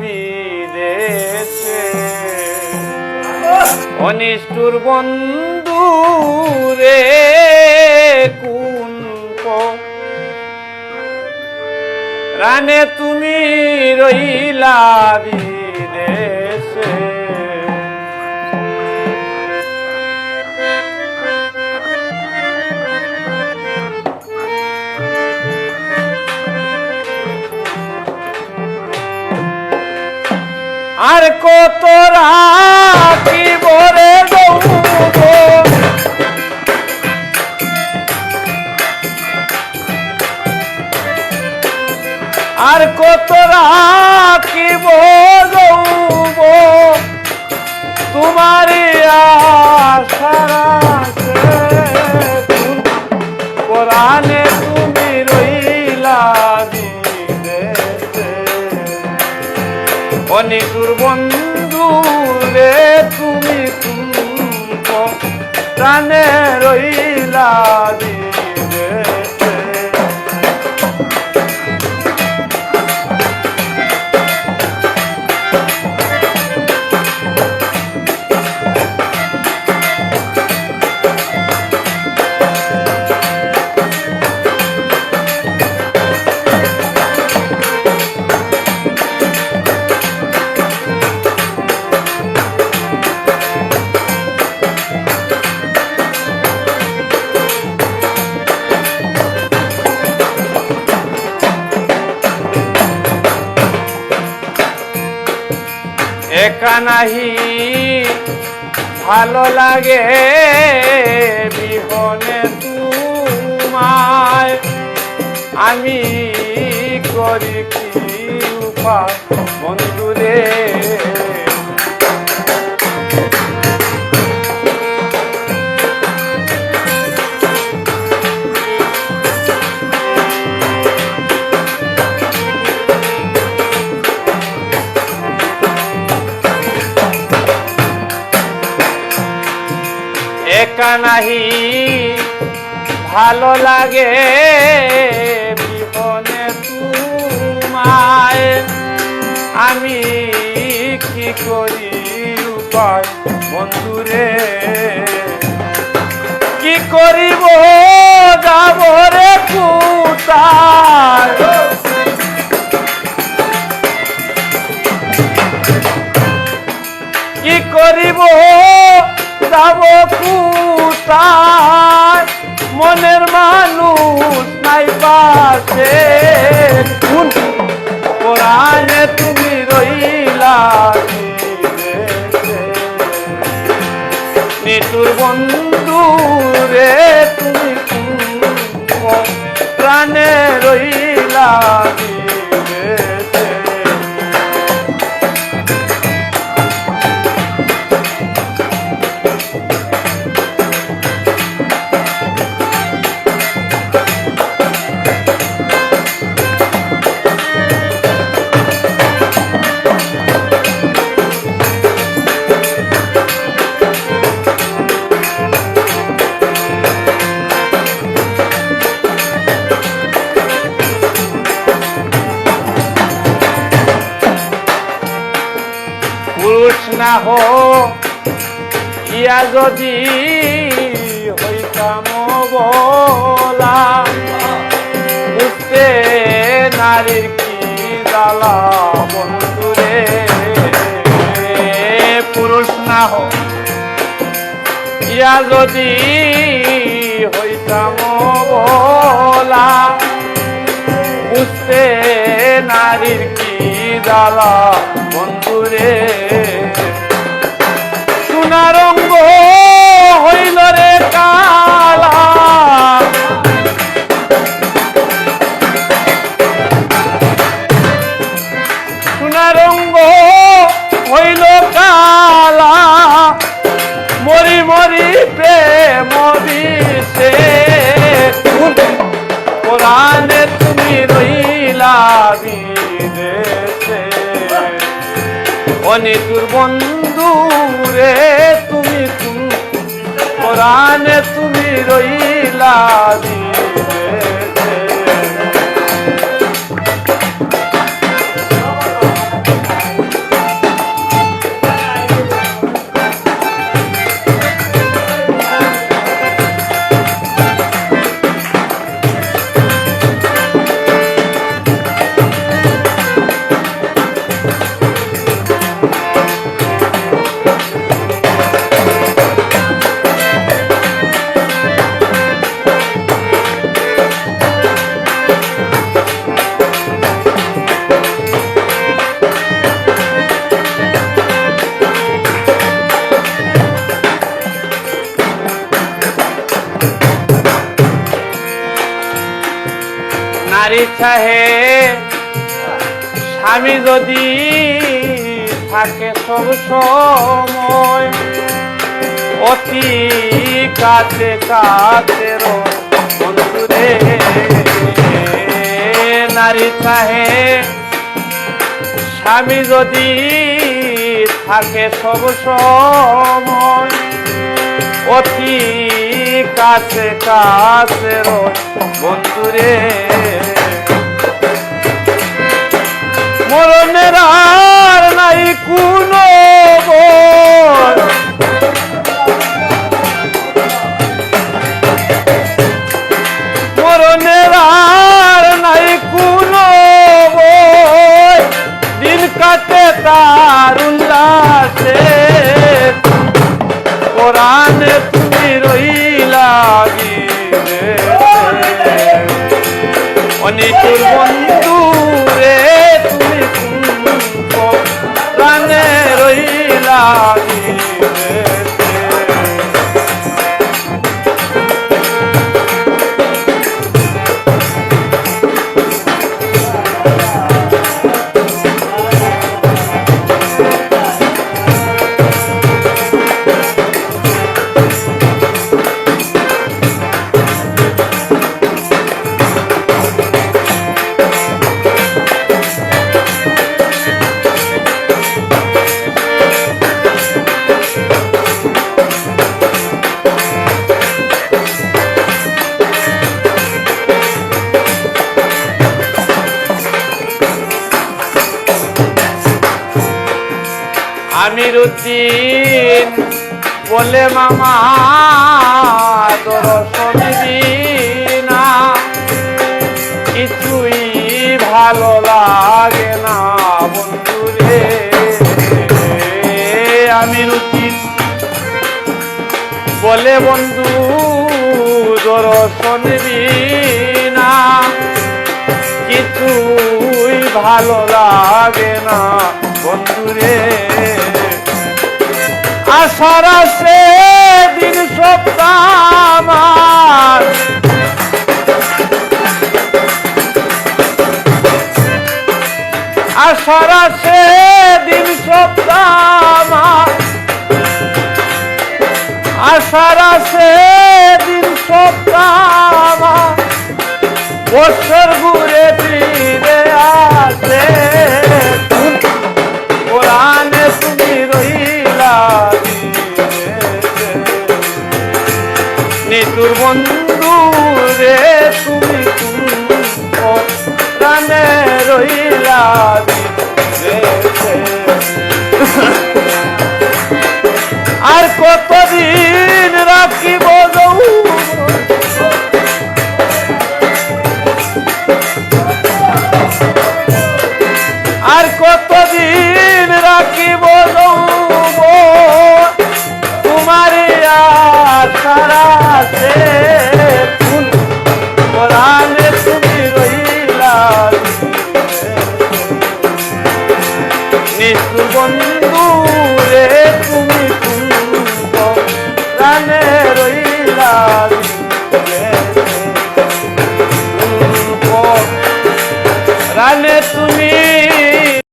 বিদেশে অনিষ্ঠুর বন্ধু রে কোন রানে তুমি রইলা কোরআনে তুমি রইলা বিদেশে অনিকুর বন্ধু রে তুমি তুমি প্রাণে রইলা বিদেশে একা নাহি ভালো লাগে বিহনে তোমায়। আমি করি কি উপায়? বন্ধুরে নাহি। ভালো লাগে বিপনে তোমায়। আমি কি করি উপায়? বন্ধুরে কি করিব? যাব যদি হইতাম বলা বুঝতে নারীর কি জ্বালা বন্ধুরে পুরুষ না হো ইয়া যদি হইতাম বলা বুঝতে নারীর কি জ্বালা বন্ধুরে অনিতুর বন্ধু রে তুমি কোন- কোরআনে তুমি রইলা নারী চাহে, স্বামী যদি থাকে সব সময়, অতি কাছে কাছে বন্ধুরে নারী চাহে, স্বামী যদি থাকে সব সময়, অতি কাছে কাছে বন্ধুরে আমির উদ্দিন বলে, মামা দর্শন না কিছুই ভালো লাগে না বন্ধুরে আমির উদ্দিন বলে, বন্ধু দর্শন না কিছুই ভালো লাগে না বন্ধুরে আশার আছে দিন সপ্তাহ আমার। আশার আছে দিন সপ্তাহ আমার। আশার আছে দিন সপ্তাহ ঘুরে ফিরে আসে। নিতুর বন্ধু রে তুমি কোরআনে রইলা আর কতদিন রাখিব নিশু বন্ধু রে তুমি